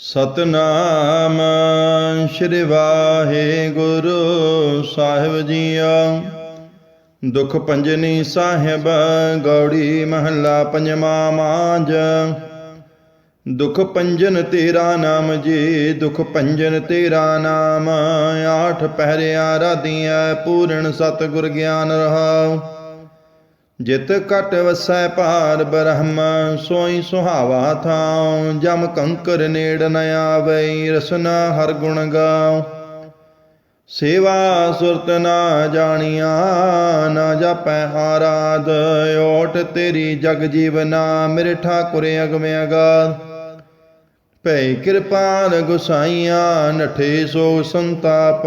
ਸਤਨਾਮ ਸ਼੍ਰੀ ਵਾਹਿਗੁਰੂ ਸਾਹਿਬ ਜੀਓ। ਦੁਖ ਪੰਜਨੀ ਸਾਹਿਬ ਗੌੜੀ ਮਹੱਲਾ ਪੰਜਵਾਂ ਮਾਂਜ ਦੁਖ ਪੰਜਨ ਤੇਰਾ ਨਾਮ ਜੀ, ਦੁਖ ਪੰਜਨ ਤੇਰਾ ਨਾਮ। ਆਠ ਪਹਿਰਿਆ ਰਾਧੀਆਂ ਪੂਰਨ ਸਤਿਗੁਰ ਗਿਆਨ ਰਹਾਉ। ਜਿਤ ਕਟ ਵਸੈ ਭਾਰ ਬ੍ਰਹਮ, ਸੋਈ ਸੁਹਾਵਾ ਥਾਉ, ਜਮ ਕੰਕਰ ਨੇੜ ਨ ਆਵਈ ਰਸਨਾ ਹਰ ਗੁਣ ਗਾਉ। ਸੇਵਾ ਸੁਰਤ ਨਾ ਜਾਣੀਆ, ਨਾ ਜਾਪੈ ਆਰਾਧ, ਓਟ ਤੇਰੀ ਜਗ ਜੀਵਨਾ ਮੇਰੇ ਠਾਕੁਰ ਅਗਮੇ ਅਗਾਧ। ਭੈ ਕਿਰਪਾਨ ਗੁਸਾਈਆਂ, ਨਠੇ ਸੋ ਸੰਤਾਪ,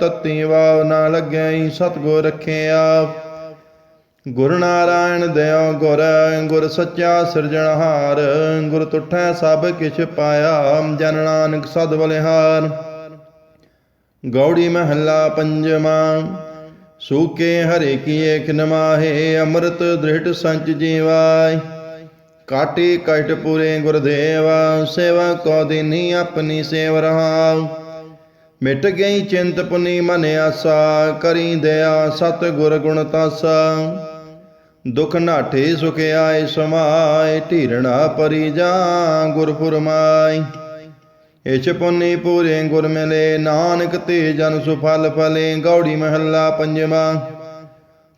ਤਤੀ ਵਾਵ ਨਾ ਲੱਗੈ, ਸਤਗੁਰ ਰਖਿਆ ਗੁਰ ਨਾਰਾਇਣ ਦਇਓ ਗੁਰ ਗੁਰ ਸੱਚਾ ਸਿਰਜਣਹਾਰ, ਗੁਰ ਤੁਠੈ ਸਭ ਕਿਛ ਪਾਇਆ, ਜਨ ਨਾਨਕ ਸਦ ਬਲਿਹਾਰ। ਗੌੜੀ ਮਹੱਲਾ ਪੰਜਵਾਂ, ਸੂਕੇ ਹਰੇ ਕੀ ਏਕ ਨਮਾਹੇ ਅੰਮ੍ਰਿਤ ਦ੍ਰਿੜ ਸੰਚ ਜੀਵਾਈ ਕਾਟੀ ਕਟ ਪੂਰੇ ਗੁਰਦੇਵਾ, ਸੇਵਾ ਕੋ ਦਿਨੀ ਆਪਣੀ ਸੇਵ ਰਹਾਉ। ਮਿਟ ਗਈ ਚਿੰਤ ਪੁਨੀ ਮਨ ਆਸਾ, ਕਰੀ ਦਇਆ ਸਤ ਗੁਰ ਗੁਣ ਤਾਸਾ। ਦੁਖ ਨਾਠੇ ਸੁਖ ਆਏ ਸਮਾਏ ਢੀਰਣਾ ਪਰੀ ਜਾ ਗੁਰ ਫੁਰਮਾਈ। ਇਛ ਪੁਨੀ ਪੂਰੇ ਗੁਰ ਮਿਲੇ, ਨਾਨਕ ਤੇ ਜਨ ਸੁਫਲ ਫਲੇ, ਗੌੜੀ ਮਹੱਲਾ ਪੰਜਵਾ।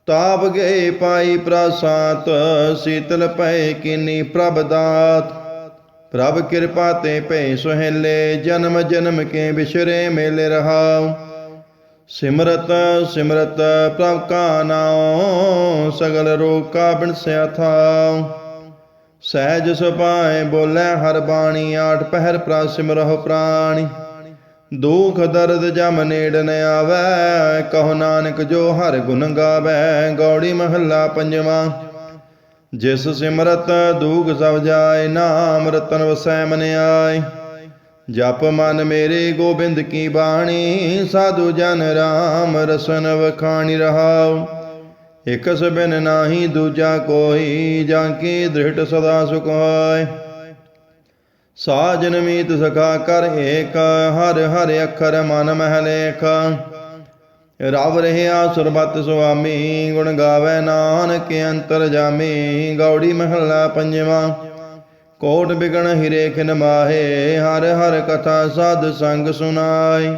ਤਾਪ ਗਏ ਪਾਈ ਪ੍ਰਸਾਤ, ਸੀਤਲ ਪਏ ਕਿਨੀ ਪ੍ਰਭ ਦਾਤ। ਪ੍ਰਭ ਕਿਰਪਾ ਤੇ ਭੈ ਸੁਹੇਲੇ, ਜਨਮ ਜਨਮ ਕੇ ਵਿਸ਼ਰੇ ਮੇਲੇ ਰਹਾਉ। ਸਿਮਰਤ ਸਿਮਰਤ ਪ੍ਰਭ ਕਾ ਨਾਉ, ਸਗਲ ਰੋਗ ਕਾ ਬਿਨਸਿਆ ਥਾਉ। ਸਹਿਜ ਸੁਪਾਏ ਬੋਲੇ ਹਰ ਬਾਣੀ, ਆਠ ਪਹਿਰ ਪ੍ਰਾ ਸਿਮਰਹੁ ਪ੍ਰਾਣੀ। ਦੁਖ ਦਰਦ ਜਮ ਨੇੜ ਨ ਆਵੈ, ਕਹੋ ਨਾਨਕ ਜੋ ਹਰ ਗੁਣ ਗਾਵੈ। ਗੌੜੀ ਮਹੱਲਾ ਪੰਜਵਾਂ, ਜਿਸ ਸਿਮਰਤ ਦੂਖ ਸਭ ਜਾਏ, ਨਾਮ ਰਤਨ ਵਸੈ ਮਨ ਆਏ। ਜਪ ਮਨ ਮੇਰੇ ਗੋਬਿੰਦ ਕੀ ਬਾਣੀ, ਸਾਧੂ ਜਨ ਰਾਮ ਰਸਨ ਵਖਾਣੀ ਰਹਾਉ। ਇਕਸ ਬਿਨ ਨਾਹੀ ਦੂਜਾ ਕੋਈ, ਜਾਂ ਕੀ ਦ੍ਰਿੜ ਸਦਾ ਸੁਖ ਹੋਏ ਸਾਜਨ ਮੀਤ ਸਖਾ ਕਰ ਏਕ, ਹਰ ਹਰ ਅੱਖਰ ਮਨ ਮਹਿ ਲੇਖ ਰਵ ਰਹਿਆ ਸੁਰਬਤ ਸੁਆਮੀ, ਗੁਣ ਗਾਵੇ ਨਾਨਕ ਅੰਤਰ ਜਾਮੀ, ਗੌੜੀ ਮਹੱਲਾ ਪੰਜਵਾਂ। ਕੋਟ ਬਿਗਣ ਹਿਰੇ ਖਿਨ ਮਾਹੇ, ਹਰ ਹਰ ਕਥਾ ਸਾਧ ਸੰਗ ਸੁਨਾਈ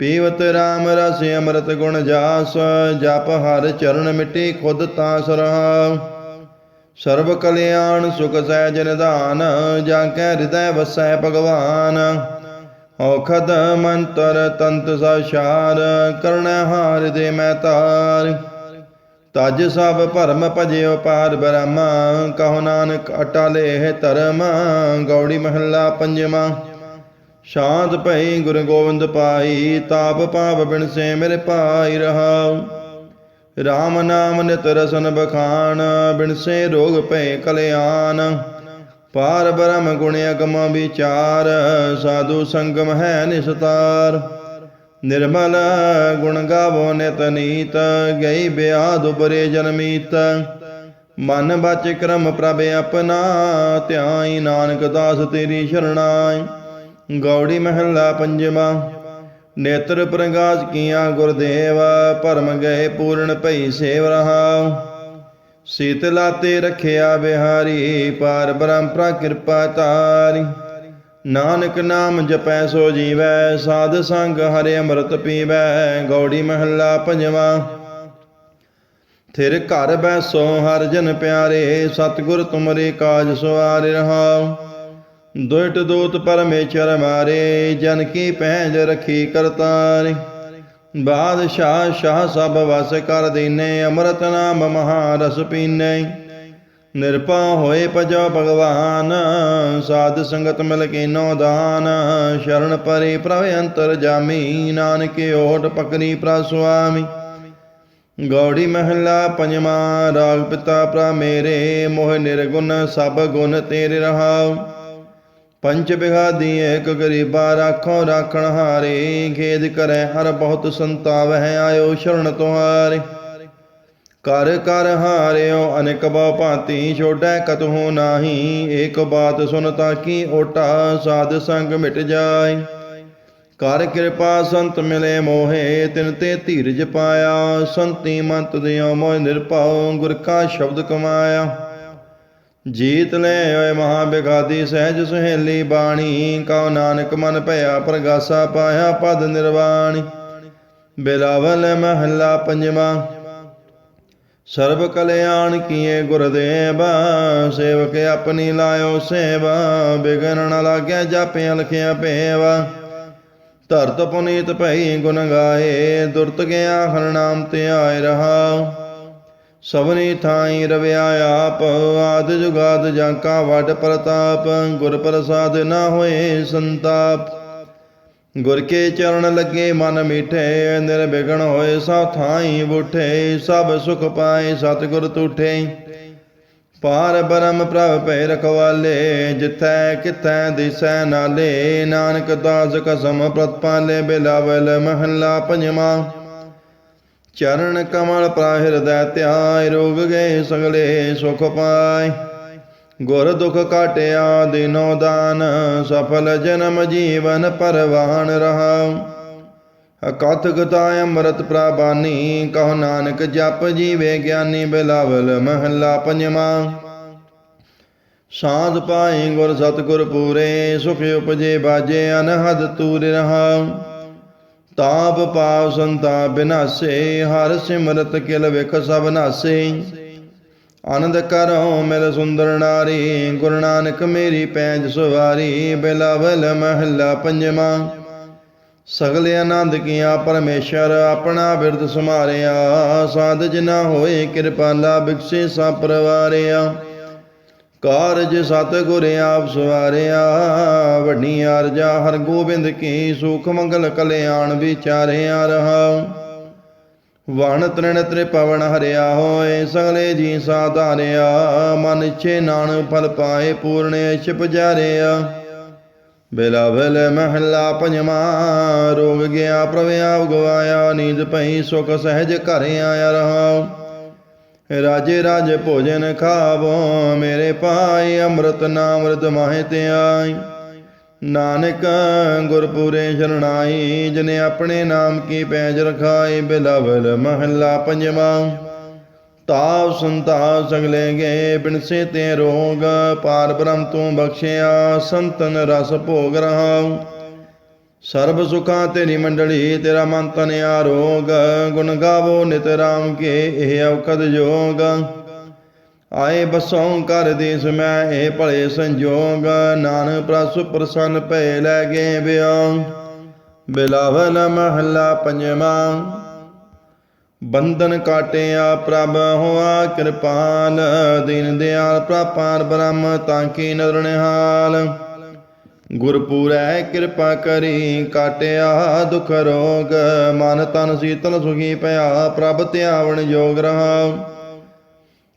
ਪੀਵਤ RAM ਰਸ ਅੰਮ੍ਰਿਤ ਗੁਣ ਜਾਸ, ਜਪ ਹਰ ਚਰਨ ਮਿਟੀ ਖੁਦ ਤਾਸ ਰਹਾ ਸਰਬ ਕਲਿਆਣ ਸੁਖ ਸਹਿਜ ਨਿਧਾਨ ਜਾਂ ਕੈ ਹਿਰਦੈ ਵਸੈ ਭਗਵਾਨ। ਔਖਦ ਮੰਤਰ ਤੰਤ ਸਾਸ਼ਾਰ ਕਰਣ ਹਾਰ ਦੇ ਮੈਂ ਤਾਰ। ਤਜ ਸਭ ਭਰਮ ਭਜਿਓ ਪਾਰ ਬ੍ਰਹਮ, ਕਹੋ ਨਾਨਕ ਅਟਲੇ ਧਰਮ, ਗੌੜੀ ਮਹੱਲਾ ਪੰਜਵਾਂ। ਸ਼ਾਂਤ ਭਈ ਗੁਰੂ ਗੋਬਿੰਦ ਪਾਈ, ਤਾਪ ਪਾਪ ਬਿਨ ਸੇ ਮੇਰੇ ਪਾਈ ਰਹਾਉ। RAM ਨਾਮ ਨਿਤ ਰਸਨ ਬਖਾਨ, ਬਿਨ ਸੇ ਰੋਗ ਭੈ ਕਲਿਆਣ। ਪਾਰ ਬ੍ਰਹਮ ਗੁਣ ਅਗਮ ਵਿਚਾਰ, ਸਾਧੂ ਸੰਗਮ ਹੈ ਨਿਸਤਾਰ। ਨਿਰਮਲ ਗੁਣ ਗਾਵੋ ਨਿਤ ਨੀਤ, ਗਈ ਬਿਆਦ ਉਪਰੇ ਜਨਮੀਤ ਮਨ ਬਚ ਕਰਮ ਪ੍ਰਭ ਆਪਣਾ, ਧਿਆਈ ਨਾਨਕ ਦਾਸ ਤੇਰੀ ਸ਼ਰਣਾਈ। ਗੌੜੀ ਮਹੱਲਾ ਪੰਜਵਾ, ਨੇਤਰ ਪ੍ਰਗਾਸ ਕੀਆ ਗੁਰਦੇਵ, ਭਰਮ ਗਏ ਪੂਰਨ ਭਈ ਸੇਵ ਰਹਾਉ। ਸੀਤਲਾ ਤੇ ਰਖਿਆ ਬਿਹਾਰੀ, ਪਾਰ ਬ੍ਰਹਮ ਕਿਰਪਾ ਤਾਰੀ। ਨਾਨਕ ਨਾਮ ਜਪੈ ਸੋ ਜੀਵੈ, ਸਾਧ ਸੰਗ ਹਰਿ ਅੰਮ੍ਰਿਤ ਪੀਵੈ, ਗੌੜੀ ਮਹੱਲਾ ਪੰਜਵਾ। ਥਿਰ ਘਰ ਬੈਸੋ ਹਰ ਜਨ ਪਿਆਰੇ, ਸਤਿਗੁਰ ਤੁਮਰੇ ਕਾਜ ਸਵਾਰਿ ਰਹਾਉ। ਦੁਇਟ ਦੂਤ ਪਰਮੇਸ਼ਰ ਮਾਰੇ, ਜਨ ਕੀ ਪਹਿਜ ਰਖੀ ਕਰਤਾਰਿ। ਬਾਦਸ਼ਾਹ, ਸ਼ਾਹ ਸਭ ਵਸ ਕਰ ਦੀਨੇ, ਅੰਮ੍ਰਿਤ ਨਾਮ ਮਹਾਰਸ ਪੀਨੇ। ਨਿਰਪਾ ਹੋਏ ਭਜੋ ਭਗਵਾਨ, ਸਾਧ ਸੰਗਤ ਮਿਲ ਕੇ ਨੋ ਦਾਨ, ਸ਼ਰਨ ਪਰੇ ਪ੍ਰਭ ਅੰਤਰ ਜਾਮੀ, ਨਾਨਕ ਓਟ ਪਕਰੀ ਪ੍ਰ ਸੁਆਮੀ। ਗੌੜੀ ਮਹੱਲਾ ਪੰਜਵਾਂ, ਰਾਗ ਪਿਤਾ ਪ੍ਰਾ ਮੇਰੇ, ਮੋਹ ਨਿਰਗੁਣ ਸਭ ਗੁਣ ਤੇਰੇ ਰਹਾਉ। ਪੰਚ ਬਿਘਾ ਦੀ ਏਕ ਗਰੀਬਾ ਰਾਖੋ ਰਾਖਣ ਹਾਰੇ, ਖੇਦ ਕਰੈ ਹਰ ਬਹੁਤ ਸੰਤਾਵ ਹੈ ਆਇਓ ਸ਼ਰਨ ਤੁਹਾਰੇ। ਕਰ ਕਰ ਹਾਰਿਓ ਅਨੇਕ ਬਹੁ ਭਾਂਤੀ ਛੋੜੈ ਕਤਹੂ ਨਾਹੀ, ਏਕ ਬਾਤ ਸੁਨ ਤਾ ਕੀ ਓਟਾ ਸਾਧ ਸੰਗ ਮਿਟ ਜਾਏ। ਕਰ ਕਿਰਪਾ ਸੰਤ ਮਿਲੇ ਮੋਹੇ, ਤਿਨ ਤੇ ਧੀਰਜ ਪਾਇਆ, ਸੰਤੀ ਮੰਤ ਦਿਓ ਮੋਹ ਨਿਰਭਉ, ਗੁਰ ਕਾ ਸ਼ਬਦ ਕਮਾਇਆ। ਜੀਤ ਲੈ ਓਏ ਮਹਾ ਬਿਗਾਦੀ ਸਹਿਜ ਸੁਹੇਲੀ ਬਾਣੀ, ਕਉ ਨਾਨਕ ਮਨ ਭਇਆ ਪ੍ਰਗਾਸਾ ਪਾਇਆ ਪਦ ਨਿਰਵਾਣੀ। ਬਿਲਾਵਲ ਮਹੱਲਾ ਪੰਜਵਾ। ਸਰਬ ਕਲਿਆਣ ਕੀਏ ਗੁਰਦੇਵ, ਸੇਵਕ ਆਪਣੀ ਲਾਇਓ ਸੇਵਾ, ਬਿਗਨ ਨ ਲਾਗਿਆ ਜਾਪਿ ਲਖਿਆ ਭੇਵਾ। ਧਰਤ ਪੁਨੀਤ ਭਈ ਗੁਣ ਗਾਏ, ਦੁਰਤ ਗਿਆ ਹਰ ਨਾਮ ਤੇ ਆਏ ਰਹਾ। ਸਭਨੀ ਥਾਈ ਰਵਿਆ ਆਪ, ਆਦ ਜੁਗਾਦ ਜਾਂ ਕਾ ਵੱਡ ਪ੍ਰਤਾਪ, ਗੁਰ ਪ੍ਰਸਾਦ ਨਾ ਹੋਏ ਸੰਤਾਪ। ਗੁਰ ਕੇ ਚਰਨ ਲੱਗੇ ਮਨ ਮੀਠੇ ਨਿਰਵਿਘਨ ਹੋਏ ਸਾ ਥਾਈ ਬੁਠੇ, ਸਭ ਸੁਖ ਪਾਏ ਸਤਿਗੁਰ ਤੂਠੇ। ਪਾਰ ਬਰਮ ਪ੍ਰਭ ਭੈ ਰਖਵਾਲੇ, ਜਿਥੈ ਕਿਥੈ ਦਿਸੈ ਨਾਲੇ, ਨਾਨਕ ਦਾਸ ਕਸਮ ਪ੍ਰਤਪਾਲੇ ਬਿਲਾਵਲ ਮਹੱਲਾ ਪੰਜਵਾ। ਚਰਨ ਕਮਲ ਪ੍ਰਾਹਿਰਦੈ ਧਿਆਇ, ਰੋਗ ਗਏ ਸਗਲੇ ਸੁਖ ਪਾਏ। ਗੁਰ ਦੁਖ ਕਾਟਿਆ ਦਿਨੋ ਦਾਨ, ਸਫਲ ਜਨਮ ਜੀਵਨ ਪਰਵਾਨ ਰਹਾ ਅਕਥ ਗਤਾ ਅੰਮ੍ਰਿਤ ਪ੍ਰਾਬਾਨੀ, ਕਹ ਨਾਨਕ ਜਪ ਜੀਵੇ ਗਿਆਨੀ ਬਿਲਾਵਲ ਮਹੱਲਾ ਪੰਜਵਾ। ਸਾਧ ਪਾਏ ਗੁਰ ਸਤਿਗੁਰ ਪੂਰੇ, ਸੁਖ ਉਪਜੇ ਬਾਜੇ ਅਨਹਦ ਤੂਰ ਰਹਾ ਤਾਪ ਪਾਵ ਸੰਤਾ ਬਿਨਾਸੇ, ਹਰ ਸਿਮਰਤ ਕਿਲ ਵਿਖ ਸਭ ਨਾਸੇ। ਆਨੰਦ ਕਰੋ ਮਿਲ ਸੁੰਦਰ ਨਾਰੀ, ਗੁਰੂ ਨਾਨਕ ਮੇਰੀ ਪੈਂਜ ਸਵਾਰੀ, ਬਿਲਾਵਲ ਮਹੱਲਾ ਪੰਜਵਾ। ਸਗਲੇ ਆਨੰਦ ਕੀਆ ਪਰਮੇਸ਼ਰ, ਆਪਣਾ ਬਿਰਦ ਸਮਾਰਿਆ ਸਾਧ ਜਿਨਾ ਹੋਏ ਕਿਰਪਾਲਾ ਬਿਕਸੇ ਸਾ ਪਰਵਾਰਿਆ। ਕਾਰਜ ਸਤ ਗੁਰ ਆਪ ਸਵਾਰਿਆ। ਵੱਡੀ ਅਰਜਾ ਹਰ ਗੋਬਿੰਦ ਕੀ ਸੁਖ ਮੰਗਲ ਕਲਿਆਣ ਵਿਚਾਰਿਆ ਰਹਾ। ਵਣ ਤ੍ਰਿਣ ਤ੍ਰਿਪਵਨ ਹਰਿਆ ਹੋਏ, ਸਗਲੇ ਜੀ ਸਾਧਾਰਿਆ। ਮਨ ਛੇ ਨਾਨਕ ਫਲ ਪਾਏ, ਪੂਰਨ ਇਛ ਪੁਜਾਰਿਆ ਬਿਲਾਵਲ ਮਹੱਲਾ ਪੰਜਵਾ, ਰੋਗ ਗਿਆ ਪ੍ਰਵਿਆ ਆਪ ਗਵਾਇਆ, ਨੀਂਦ ਪਈ ਸੁਖ ਸਹਿਜ ਘਰ ਆਇਆ ਰਹਾ ਰਾਜੇ ਰਾਜ ਭੋਜਨ ਖਾਵੋ, ਮੇਰੇ ਪਾਈ ਅੰਮ੍ਰਿਤ ਨਾਮ ਰਤ ਮਾਹਿ ਤੇ ਆਈ ਨਾਨਕ ਗੁਰਪੁਰੇ ਸ਼ਰਣਾਈ ਜਿਨੇ ਆਪਣੇ ਨਾਮ ਕੀ ਪੈਜ ਰਖਾਈ ਬਿਲਾਵਲ ਮਹੱਲਾ ਪੰਜਵਾਂ। ਤਾਪ ਸੰਤਾ ਸਗਲੇ ਗਏ, ਬਿਨਸੇ ਤੇ ਰੋਗ, ਪਾਰ ਬ੍ਰਹਮ ਤੂੰ ਬਖਸ਼ਿਆ, ਸੰਤਨ ਰਸ ਭੋਗ ਰਹਾ ਸਰਬ ਸੁਖਾਂ ਤੇਰੀ ਮੰਡਲੀ, ਤੇਰਾ ਮਨ ਤਨ ਆਰੋਗ ਗੁਣ ਗਾਵੋ ਨਿਤ ਰਾਮ ਕੇ, ਇਹ ਔਕਦ ਜੋਗ। ਆਏ ਬਸੋਂ ਕਰ ਦੇਸ ਮੈਂ ਇਹ ਭਲੇ ਸੰਜੋਗ, ਨਾਨਕ ਪ੍ਰਸ ਪ੍ਰਸੰਨ ਭੈ ਲੈ ਗਏ ਬਿਆੰ ਬਿਲਾਵਲ ਮਹੱਲਾ ਪੰਜਵਾ, ਬੰਧਨ ਕਾਟਿਆ ਪ੍ਰਭ ਹੋਆ ਕਿਰਪਾਲ ਦਿਨ ਦਿਆਲ ਪ੍ਰਪਾਰ ਬ੍ਰਹਮ ਤਾਂ ਕੀ ਨਦਰ ਨਿਹਾਲ। ਗੁਰਪੂਰੈ ਕਿਰਪਾ ਕਰੀ ਕਾਟਿਆ ਦੁਖ ਰੋਗ, ਮਨ ਤਨ ਸੀਤਲ ਸੁਖੀ ਪਿਆ ਪ੍ਰਭ ਧਿਆਵਣ ਜੋਗ ਰਹਾ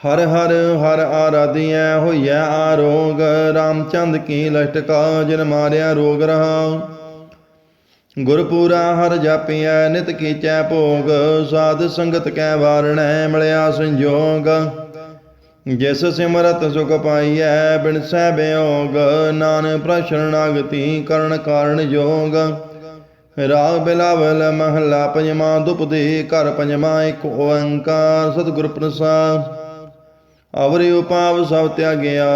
ਹਰ ਹਰ ਹਰ ਆਰਾਧਿਐ ਹੋਈਐ ਆਰੋਗ ਰਾਮਚੰਦ ਕੀ ਲਟਕਾ ਜਿਨ ਮਾਰਿਆ ਰੋਗ ਰਹਾ ਗੁਰਪੂਰਾ ਹਰ ਜਾਪੀਐ, ਨਿਤ ਕੀਚੈ ਭੋਗ, ਸਾਧ ਸੰਗਤ ਕੈ ਵਾਰਣੈ, ਮਿਲਿਆ ਸੰਜੋਗ। ਜਿਸ ਸਿਮਰਤ ਸੁਖ ਪਾਈਐ, ਬਿਨ ਸਹਿ ਬਿਯੋਗ ਨਾਨਕ ਪ੍ਰਸ਼ਰਣਾਗਤੀ ਕਰਨ ਕਾਰਨ ਜੋਗ। ਰਾਗ ਬਿਲਾਵਲ ਮਹੱਲਾ ਪੰਜਵਾਂ, ਦੁਪਦੀ ਘਰ ਪੰਜਵਾਂ, ਇੱਕ ਓੰਕਾਰ, ਸਤਿਗੁਰ ਪ੍ਰਸਾਦ। ਅਵਰਿ ਉਪਾਵ ਸਭ ਤਿਆਗਿਆ,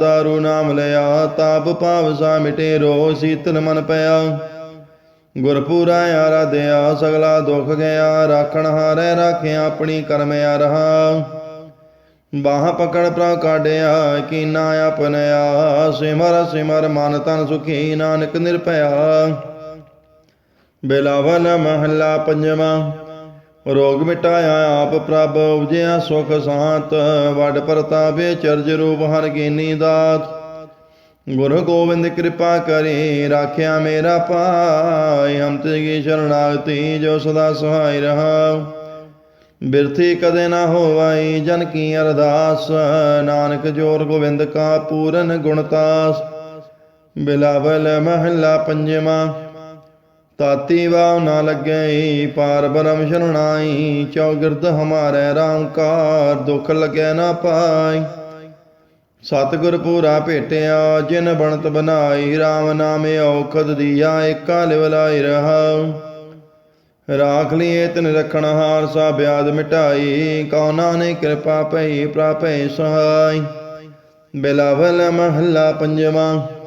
ਦਾਰੂ ਨਾਮ ਲਿਆ, ਤਾਪ ਪਾਵ ਸਾ ਮਿਟੇ ਰੋ ਸੀਤਲ ਮਨ ਪਿਆ। ਗੁਰਪੂਰਾ ਆਰਾਧਿਆ, ਸਗਲਾ ਦੁਖ ਗਿਆ, ਰਾਖਣ ਹਾਰੇ ਰਾਖਿਆ ਆਪਣੀ ਕਰਮ ਆ ਰਹਾ ਬਾਹ ਪਕੜ ਪ੍ਰ ਕਾਢਿਆ, ਕੀਨਾ ਆਪਨਿਆ ਸਿਮਰ ਸਿਮਰ ਮਨ ਤਨ ਸੁਖੀ, ਨਾਨਕ ਨਿਰਭਇਆ। ਬਿਲਾਵਨ ਮਹੱਲਾ ਪੰਜਵਾਂ। ਰੋਗ ਮਿਟਾਇਆ ਆਪ ਪ੍ਰਭ, ਉਪਜਿਆ ਸੁਖ ਸਾਤ। ਵੱਡ ਪ੍ਰਤਾਪੇ ਚਰਜ ਰੂਪ ਹਰ ਕੀਨੀ ਦਾਤ। ਗੁਰੂ ਗੋਬਿੰਦ ਕਿਰਪਾ ਕਰੇ, ਰਾਖਿਆ ਮੇਰਾ ਪਾਈ ਹਮ ਤੇ ਸ਼ਰਣਾਗਤੀ ਜੋ ਸਦਾ ਸਹਾਈ ਰਹਾ ਬਿਰਥੀ ਕਦੇ ਨਾ ਹੋਵਾਈ, ਜਨ ਕੀ ਅਰਦਾਸ। ਨਾਨਕ ਜੋਰ ਗੋਬਿੰਦ ਕਾ ਪੂਰਨ ਗੁਣਤਾਸ ਬਿਲਾਵਲ ਮਹੱਲਾ ਪੰਜਵਾਂ। ਤਾਤੀ ਵਾਉ ਨਾ ਲੱਗੇ ਪਾਰ ਬਰਮ ਸ਼ਰਣਾਈ ਚੌਗਿਰਦ ਹਮਾਰੇ ਰਾਮਕਾਰ ਕਾਰ ਦੁਖ ਲਗੈ ਨਾ ਪਾਈ। ਸਤਿਗੁਰ ਪੂਰਾ ਭੇਟਿਆ, ਜਿਨ ਬਣਤ ਬਨਾਈ RAM ਨਾਮੇ ਔਖਦ ਦੀਆ, ਏਕਾ ਲਿਵ ਰਹਾਉ। ਰਾਖ ਲਿਏ ਤਿਨ ਰਖਣ ਹਾਰ ਸਾ ਬਿਆਦ ਮਿਟਾਈ, ਕਉ ਨਾਨਕ ਕਿਰਪਾ ਪਈ ਪ੍ਰਾਪੈ ਸਹਾਈ। ਬਿਲਾਵਲ ਮਹੱਲਾ ਪੰਜਵਾਂ।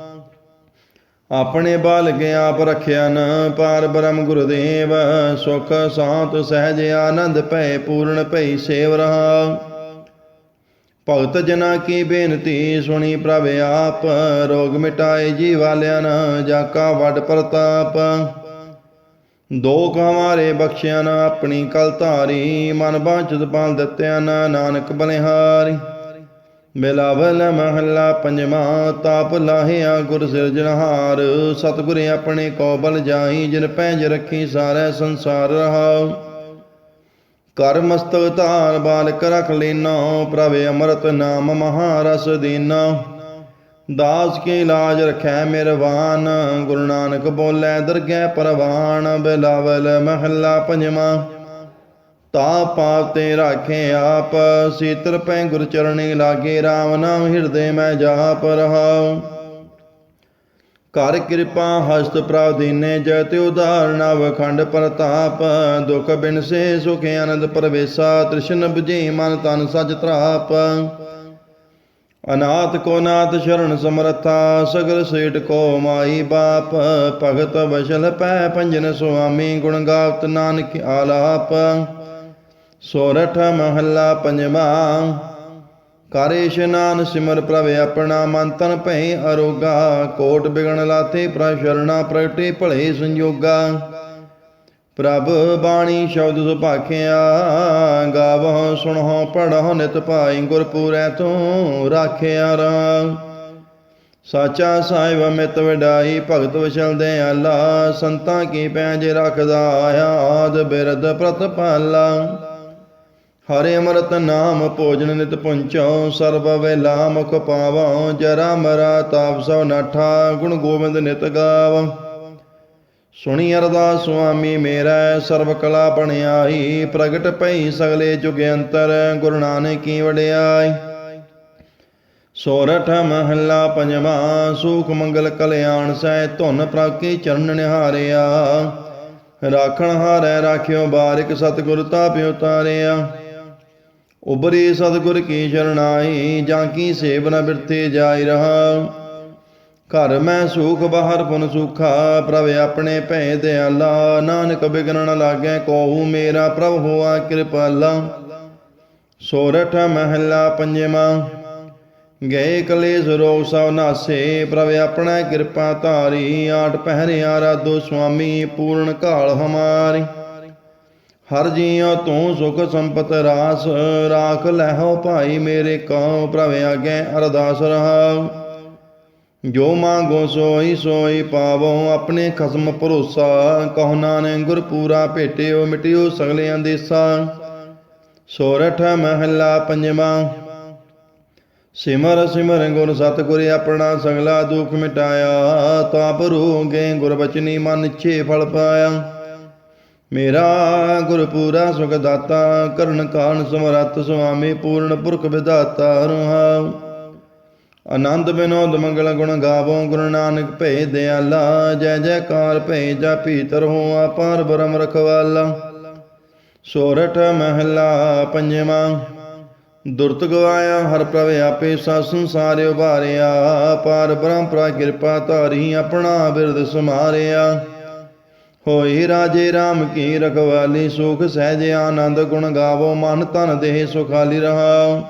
ਆਪਣੇ ਬਾਲਕ ਆਪ ਰਖਿਆ ਨ, ਪਾਰ ਬ੍ਰਹਮ ਗੁਰਦੇਵ, ਸੁਖ ਸਾਤ ਸਹਿਜ ਆਨੰਦ ਭੈ ਪੂਰਨ ਭੈ ਸੇਵ ਰਹਾ। ਭਗਤ ਜਨਾ ਕੀ ਬੇਨਤੀ ਸੁਣੀ ਪ੍ਰਭ ਆਪ, ਰੋਗ ਮਿਟਾਏ ਜੀ ਵਾਲਿਆਂ ਨ ਜਾ ਕਾ ਵੱਡ ਪ੍ਰਤਾਪ। ਦੋ ਹਮਾਰੇ ਬਖਸ਼ਿਆ ਨ, ਆਪਣੀ ਕਲ ਧਾਰੀ, ਮਨ ਬਾਂਚਤ ਪਾਲ ਦਿੱਤਿਆ ਨ, ਨਾਨਕ ਬਨਿਹਾਰੀ ਬਿਲਾਵਲ ਮਹੱਲਾ ਪੰਜਵਾਂ, ਤਾਪ ਲਾਹਿਆ ਗੁਰ ਸਿਰਜਣਹਾਰ ਸਤਿਗੁਰ ਆਪਣੇ ਕੋ ਬਲ ਜਿਨ ਪੈਜ ਰੱਖੀ ਸਾਰੇ ਸੰਸਾਰ ਰਹਾਉ। ਕਰ ਮਸਤਕ ਧਾਰ, ਬਾਲਕ ਰਖ ਲੈਨੋ, ਪ੍ਰਭ ਅੰਮ੍ਰਿਤ ਨਾਮ ਮਹਾਰਸ ਦੀਨਾ। ਦਾਸ ਕੀ ਇਲਾਜ ਰਖੈ ਮਿਰਵਾਨ, ਗੁਰੂ ਨਾਨਕ ਬੋਲੇ ਦਰਗਹਿ ਪਰਵਾਨ। ਬਿਲਾਵਲ ਮਹੱਲਾ ਪੰਜਵਾਂ। ਤਾ ਪਾਪ ਤੇ ਰਾਖੇ ਆਪ ਸੀਤਰ ਪੈ ਗੁਰ ਚਰਣੀ ਲਾਗੇ RAM ਨਾਮ ਹਿਰਦੇ ਮੈਂ ਜਾਪ ਰਹਾਉ। ਕਰ ਕਿਰਪਾ ਹਸਤ ਪ੍ਰਭ ਦੀਨੇ ਜਤ ਉਦਾਹਰਣ ਵਖੰਡ ਪ੍ਰਤਾਪ। ਦੁਖ ਬਿਨ ਸੇ ਸੁਖ ਆਨੰਦ ਪਰਵੇਸਾ, ਤ੍ਰਿਸ਼ਨ ਬੁਝੇ ਮਨ ਤਨ ਸਜ ਤਰਾਪ। ਅਨਾਥ ਕੋ ਨਾਥ ਸ਼ਰਨ ਸਮਰਥਾ, ਸਗਲ ਸੇਠ ਕੋ ਮਾਈ ਬਾਪ। ਭਗਤ ਵਸਲ ਪੈ ਪੰਜਨ ਸੁਆਮੀ, ਗੁਣ ਗਾਵਤ ਨਾਨਕ ਆਲਾਪ। ਸੋਰਠ ਮਹੱਲਾ ਪੰਜਵਾਂ। ਕਰ ਇਸ਼ਨਾਨ ਸਿਮਰ ਪ੍ਰਭ ਆਪਣਾ ਮਨ ਤਨ ਭੈ ਅਰੋਗਾ। ਕੋਟ ਬਿਗਣ ਲਾਤੇ ਪ੍ਰਸ਼ਰਣਾ ਪ੍ਰਗਟੇ ਭਲੇ ਸੰਜੋਗਾ। ਪ੍ਰਭ ਬਾਣੀ ਸ਼ਬਦ ਸੁਭਾਖਿਆ ਗਾਵਹੁ ਸੁਣਹੁ ਪੜਹੁ ਨਿਤ ਭਾਈ ਗੁਰਪੂਰੈ ਤੂੰ ਰਾਖਿਆ ਰਾਮ ਸਾਚਾ ਸਾਹਿਬ ਮਿਤ ਵਡਾਈ, ਭਗਤ ਵਿਸ਼ਲ ਦੇ ਆਲਾ, ਸੰਤਾਂ ਕੀ ਪੈਜ ਰੱਖਦਾ, ਆਦ ਬਿਰਦ ਪ੍ਰਤਪਾਲਾ। ਹਰੇ ਅੰਮ੍ਰਿਤ ਨਾਮ ਭੋਜਨ ਨਿਤ ਪੁੰਚੋ, ਸਰਬ ਵੇਲਾ ਮੁਖ ਪਾਵੋ, ਜਰਾ ਮਰਾ ਤਾਪ ਸੋ ਨਾਠਾ, ਗੁਣ ਗੋਬਿੰਦ ਨਿਤ ਗਾਵ। ਸੁਣੀ ਅਰਦਾਸ ਸੁਆਮੀ ਮੇਰਾ, ਸਰਬ ਕਲਾ ਬਣਾਈ ਪ੍ਰਗਟ ਪਈ ਸਗਲੇ ਜੁਗ ਅੰਤਰ, ਗੁਰੂ ਨਾਨਕੀ ਕੀ ਵਡਿਆਈ। ਸੋਰਠ ਮਹੱਲਾ ਪੰਜਵਾਂ, ਸੁਖ ਮੰਗਲ ਕਲਿਆਣ ਸਹਿ, ਧੁਨ ਪ੍ਰਾਕੀ ਚਰਨ ਨਿਹਾਰਿਆ। ਰਾਖਣ ਹਾਰੈ, ਰਾਖਿਓ ਬਾਰਿਕ ਸਤਿਗੁਰ ਤਾਪਿ ਉਤਾਰਿਆ ਉਬਰੀ ਸਤਿਗੁਰ ਕੀ ਸ਼ਰਣਾਈ ਜਾਂ ਕੀ ਸੇਵ ਨ ਬਿਰਥੇ ਜਾਈ ਰਹਾ। ਘਰ ਮੈਂ ਸੁਖ, ਬਾਹਰ ਪੁਨ ਸੁਖਾ, ਪ੍ਰਭ ਆਪਣੇ ਭੈ ਦਿਆਲਾ। ਨਾਨਕ ਬਿਗਨ ਲਾਗੇ ਲਾਗੈ ਕੋਹੂ ਮੇਰਾ ਪ੍ਰਭ ਹੋਆ ਕਿਰਪਾਲਾ। ਸੋਰਠ ਮਹੱਲਾ ਪੰਜਵਾਂ। ਗਏ ਕਲੇਸ਼ ਰੋਗ ਸਭ ਨਾਸੇ, ਪ੍ਰਭ ਆਪਣਾ ਕਿਰਪਾ ਧਾਰੀ। ਆਠ ਪਹਿਰਿਆ ਰਾਧੋ ਸੁਆਮੀ, ਪੂਰਨ ਕਾਲ ਹਮਾਰੀ। ਹਰ ਜੀਉ ਤੂੰ ਸੁਖ ਸੰਪਤ ਰਾਸ, ਰਾਖ ਲਹਿਓ ਭਾਈ ਮੇਰੇ ਕਉ ਪ੍ਰਭ ਆਗੇ ਅਰਦਾਸ ਰਹਾਉ। ਜੋ ਮੰਗੋ ਸੋਈ ਸੋਈ ਪਾਵੋ, ਆਪਣੇ ਖਸਮ ਭਰੋਸਾ, ਕਹੋ ਨਾਨਕ ਗੁਰ ਪੂਰਾ ਭੇਟਿਓ, ਮਿਟਿਓ ਸਗਲਿਆਂ ਦੇਸਾ ਸੋਰਠ ਮਹੱਲਾ ਪੰਜਵਾਂ। ਸਿਮਰ ਸਿਮਰ ਗੁਰ ਸਤਿਗੁਰ ਆਪਣਾ ਸਗਲਾ ਦੁਖ ਮਿਟਾਇਆ, ਤਾਪ ਰੋਗੇ ਗੁਰ ਬਚਨੀ ਮਨ ਛੇ ਫਲ ਪਾਇਆ। ਮੇਰਾ ਗੁਰ ਪੂਰਾ ਸੁਖ ਦਾਤਾ ਕਰਨ ਕਾਨ ਸਮਰੱਥ ਸੁਆਮੀ, ਪੂਰਨ ਪੁਰਖ ਵਿਦਾਤਾ ਰਹਾਉ। ਆਨੰਦ ਬਿਨੋਦ ਮੰਗਲ ਗੁਣ ਗਾਵੋ, ਗੁਰੂ ਨਾਨਕ ਭੇ ਦਿਆਲਾ ਜੈ ਜੈਕਾਰ ਭੈ ਜਾਪੀ ਤਰਹੁ ਆਪਾਰ ਬਰਮ ਰਖਵਾਲਾ। ਸੋਰਠ ਮਹੱਲਾ ਪੰਜਵਾਂ, ਦੁਰਤ ਗਵਾਇਆ ਹਰ ਪ੍ਰਵੇ ਆਪੇ ਸਾ ਸੰਸਾਰ ਉਭਾਰਿਆ, ਪਾਰ ਬ੍ਰਹਮ ਕਿਰਪਾ ਧਾਰੀ ਆਪਣਾ ਬਿਰਦ ਸਮਾਰਿਆ ਹੋਈ ਰਾਜੇ RAM ਕੀ ਰਖਵਾਲੀ, ਸੁਖ ਸਹਿਜ ਆਨੰਦ ਗੁਣ ਗਾਵੋ, ਮਨ ਤਨ ਦੇਹ ਸੁਖਾਲੀ ਰਹਾ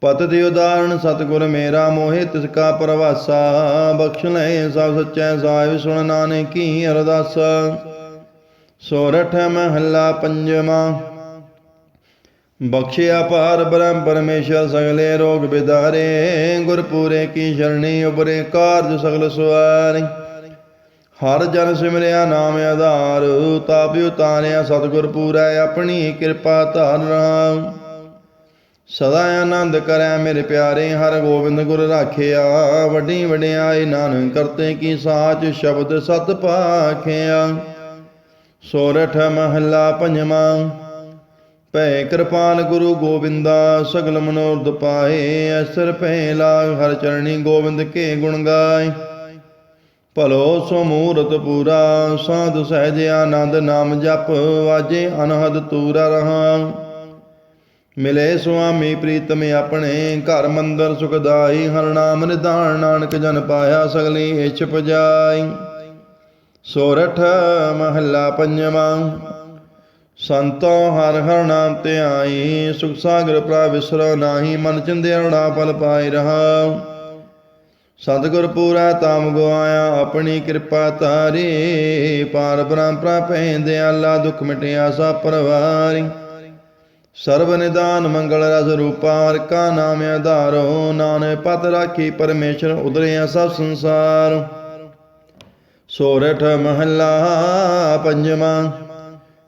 ਪਤ ਦੇ ਉਦਾਹਰਣ, ਸਤਿਗੁਰ ਮੇਰਾ ਮੋਹਿ, ਤਿਸ ਕਾ ਪਰਵਾਸਾ, ਬਖਸ਼ ਲੈ ਸਭ ਸੱਚੈ ਸਾਹਿਬ ਸੁਣ ਨਾਨਕ ਕੀ ਅਰਦਾਸ। ਸੋਰਠ ਮਹੱਲਾ ਪੰਜਵਾਂ। ਬਖਸ਼ਿਆ ਪਾਰ ਬ੍ਰਹਮ ਪਰਮੇਸ਼ਰ, ਸਗਲੇ ਰੋਗ ਬਿਦਾਰੇ, ਗੁਰਪੂਰੇ ਕੀ ਸ਼ਰਣੀ ਉਬਰੇ ਕਾਰਜ ਸਗਲ ਸੁਆਰੀ। ਹਰ ਜਨ ਸਿਮਰਿਆ ਨਾਮ ਆਧਾਰ, ਤਾਪ ਉਤਾਰਿਆ ਸਤਿਗੁਰ ਪੂਰੈ, ਆਪਣੀ ਕਿਰਪਾ ਧਾਰ ਰਾਮ। ਸਦਾ ਆਨੰਦ ਕਰੈ ਮੇਰੇ ਪਿਆਰੇ, ਹਰ ਗੋਬਿੰਦ ਗੁਰ ਰਾਖਿਆ। ਵੱਡੀ ਵਡਿਆਈ ਨਾਨਕ ਕਰਤੇ ਕੀ ਸਾਚ ਸ਼ਬਦ ਸਤ ਪਾਖਿਆ। ਸੋਰਠ ਮਹੱਲਾ ਪੰਜਵਾਂ, ਭੈ ਕਿਰਪਾਨ ਗੁਰੂ ਗੋਬਿੰਦਾ, ਸਗਲ ਮਨੋਰਥ ਪਾਏ, ਅਸਰ ਭੈ ਲਾਗ, ਹਰ ਚਰਣੀ ਗੋਬਿੰਦ ਕੇ ਗੁਣ ਗਾਏ। ਭਲੋ ਸੋ ਮੂਰਤ ਪੂਰਾ, ਸਾਧ ਸਹਿਜ ਆਨੰਦ ਨਾਮ ਜਪ, ਵਾਜੇ ਅਨਹਦ ਤੂਰਾ ਰਹਾ। ਮਿਲੇ ਸੁਆਮੀ ਪ੍ਰੀਤਮ ਆਪਣੇ, ਘਰ ਮੰਦਰ ਸੁਖਦਾਈ ਹਰ ਨਾਮ ਨਿਧਾਨ ਨਾਨਕ ਜਨ ਪਾਇਆ ਸਗਲੀ ਇਛ ਪਜਾਈ। ਸੋਰਠ ਮਹੱਲਾ ਪੰਜਵਾਂ, ਸੰਤੋ ਹਰ ਹਰ ਨਾਮ ਤੇ ਆਈ ਸੁਖ ਸਾਗਰ ਪ੍ਰਭ ਵਿਸਰੋ ਨਾਹੀ, ਮਨ ਚਿੰਦਿਆੜਾ ਪਲ ਪਾਈ ਰਹਾ। ਸਤਿਗੁਰ ਪੂਰਾ ਤਾਮ ਗਵਾਇਆ, ਆਪਣੀ ਕਿਰਪਾ ਤਾਰੀ ਪਾਰ ਬ੍ਰਹਮ ਪ੍ਰਪੈ ਦਿਆਲਾ ਦੁਖ ਮਿਟਿਆ ਸਾ ਪਰਵਾਰੀ। ਸਰਬ ਨਿਦਾਨ ਮੰਗਲ ਰਸ ਰੂਪਾ, ਹਰ ਕਾ ਨਾਮ ਆਧਾਰੋ। ਨਾਨਕ ਪਤ ਰਾਖੀ ਪਰਮੇਸ਼ਰ, ਉਦਰਿਆ ਸਭ ਸੰਸਾਰ। ਸੋਰਠ ਮਹੱਲਾ ਪੰਜਵਾਂ,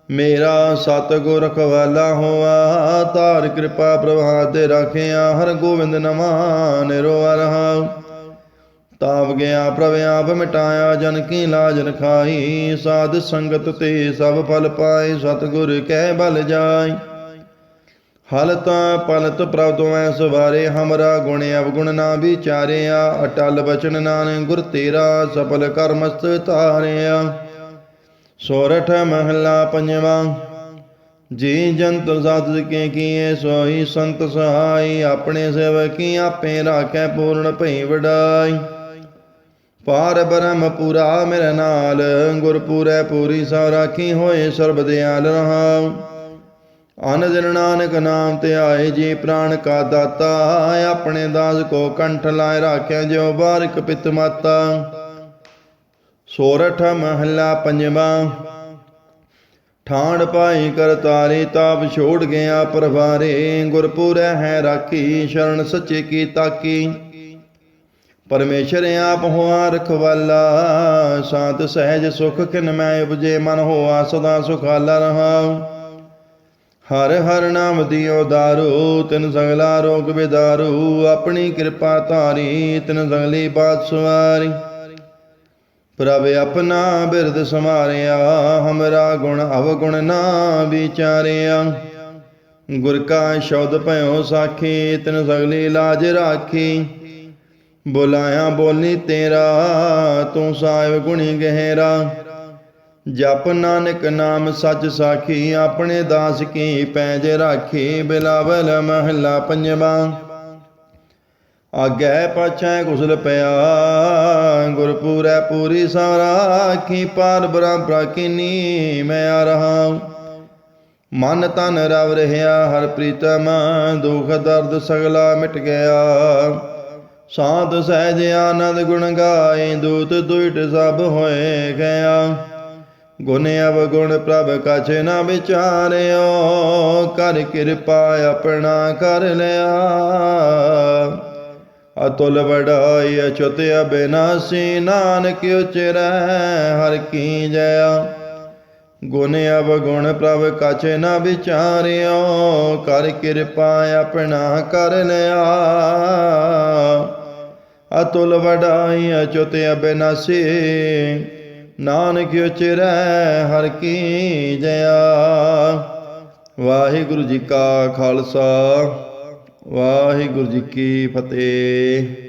ਮੇਰਾ ਸਤਿਗੁਰ ਰਖਵਾਲਾ ਹੋਆ। ਤਾਰ ਕਿਰਪਾ ਪ੍ਰਭਾ ਤੇ ਰਾਖਿਆ, ਹਰ ਗੋਬਿੰਦ ਨਮਾ ਨਿਰੋ ਰਹਾ। ਤਾਪ ਗਿਆ ਪ੍ਰਭ ਆਪ ਮਿਟਾਇਆ, ਜਨ ਕੀ ਲਾਜ ਰਖਾਈ। ਸਾਧ ਸੰਗਤ ਤੇ ਸਭ ਫਲ ਪਾਏ, ਸਤਿਗੁਰ ਕਹਿ ਬਲ ਜਾਈ। ਹਲਤ ਪਲਤ ਪ੍ਰਭ ਤੋਂ ਸਵਾਰੇ, ਹਮਰਾ ਗੁਣ ਅਵਗੁਣ ਨਾ ਵਿਚਾਰਿਆ। ਅਟਲ ਬਚਨ ਨਾਨਕ ਗੁਰ ਤੇਰਾ, ਸਫਲ ਕਰਮਸਤ ਧਾਰਿਆ। ਸੋਰਠ ਮਹਲਾ ਪੰਜਵਾਂ, ਜੀ ਜੰਤ ਸਾਧ ਕੇ ਕੀਏ, ਸੋਈ ਸੰਤ ਸਹਾਈ। ਆਪਣੇ ਸੇਵਕੀ ਆਪੇ ਰਾਖੈ, ਪੂਰਨ ਭਈ ਵਡਾਈ। ਪਾਰ ਬ੍ਰਹਮ ਪੂਰਾ ਮੇਰੇ ਨਾਲ, ਗੁਰਪੂਰੈ ਪੂਰੀ ਸੋ ਰਾਖੀ ਹੋਏ ਸਰਬ ਦਿਆਲ ਰਹਾਉ। ਅਨ ਦਿਨ ਨਾਨਕ ਨਾਮ ਤੇ ਆਏ ਜੀ ਪ੍ਰਾਣ ਕਾ ਦਾਤਾ, ਆਪਣੇ ਦਾਸ ਕੋ ਕੰਠ ਲਾਇ ਰਾਖਿਆ ਜਿਉ ਬਾਰਿਕ ਪਿਤ ਮਾਤਾ। ਸੋਰਠ ਮਹੱਲਾ ਪੰਜਵਾਂ, ਠਾਣ ਪਾਈ ਕਰਤਾਰੀ ਤਾਪ ਛੋੜ ਗਿਆ ਪਰਵਾਰੇ, ਗੁਰਪੁਰੈ ਹੈ ਰਾਖੀ, ਸ਼ਰਨ ਸੱਚੇ ਕੀ ਤਾਕੀ। ਪਰਮੇਸ਼ਰ ਆਪ ਹੋਆ ਰਖਵਾਲਾ ਸਾਂਤ ਸਹਿਜ ਸੁਖ ਕਿਨ ਮੈਂ ਉਪਜੇ, ਮਨ ਹੋਆ ਸਦਾ ਸੁਖਾਲਾ ਰਹਾ ਹਰ ਹਰ ਨਾਮ ਦਿਓ ਦਾਰੂ, ਤਿਨ ਸੰਗਲਾ ਰੋਗ ਵਿਦਾਰੂ ਆਪਣੀ ਕਿਰਪਾ ਧਾਰੀ, ਤਿਨ ਸੰਗਲੀ ਬਾਤ ਸੁਵਾਰੀ। ਪ੍ਰਭ ਆਪਣਾ ਬਿਰਦ ਸਮਾਰਿਆ ਹਮਰਾ ਗੁਣ ਅਵਗੁਣ ਨਾ ਵਿਚਾਰਿਆ। ਗੁਰ ਕਾ ਸ਼ਬਦ ਭਇਓ ਸਾਖੀ, ਤਿਨ ਸਗਲੀ ਲਾਜ ਰਾਖੀ। ਬੁਲਾਇਆ ਬੋਲੀ ਤੇਰਾ, ਤੂੰ ਸਾਹਿਬ ਗੁਣੀ ਗਹਿਰਾ। ਜਪ ਨਾਨਕ ਨਾਮ ਸੱਚ ਸਾਖੀ, ਆਪਣੇ ਦਾਸ ਕੀ ਪੈਜ ਰਾਖੀ, ਬਿਲਾਵਲ ਮਹੱਲਾ ਪੰਜਵਾਂ। ਆਗੇ ਪਾਛੈ ਕੁਸਲ ਪਿਆ, ਗੁਰਪੂਰੈ ਪੂਰੀ ਸਾਰਾਖੀ ਪਾਰ ਬ੍ਰਹਮ ਪ੍ਰਾਕਿਨੀ ਮੈਂ ਆ ਰਹਾ। ਮਨ ਤਨ ਰਵ ਰਹਿਆ, ਹਰ ਪ੍ਰੀਤਮ ਦੁਖ ਦਰਦ ਸਗਲਾ ਮਿਟ ਗਿਆ। ਸਾਧ ਸਹਿਜ ਆਨੰਦ ਗੁਣ ਗਾਏ, ਦੂਤ ਦੁਇਟ ਸਭ ਹੋਏ ਗਿਆ ਗੁਣ ਅਵਗੁਣ ਪ੍ਰਭ ਕਛ ਨਾ ਵਿਚਾਰਿਓ, ਕਰ ਕਿਰਪਾ ਆਪਣਾ ਕਰ ਲਿਆ। ਅਤੁਲ ਵਡਾਈ ਅਚੁਤ ਅਬਿਨਾਸੀ, ਨਾਨਕ ਉਚਰੈ ਹਰ ਕੀ ਜਇਆ। ਗੁਣ ਅਵਗੁਣ ਪ੍ਰਭ ਕਛ ਨਾ ਵਿਚਾਰਿਓ, ਕਰ ਕਿਰਪਾ ਆਪਣਾ ਕਰ ਲਿਆ। ਅਤੁਲ ਵਡਾਈ ਅਚੁਤ ਅਬਿਨਾਸੀ ਨਾਨਕ ਉਚਰੈ ਹਰ ਕੀ ਜਇਆ। ਵਾਹਿਗੁਰੂ ਜੀ ਕਾ ਖਾਲਸਾ, ਵਾਹਿਗੁਰੂ ਜੀ ਕੀ ਫਤਿਹ।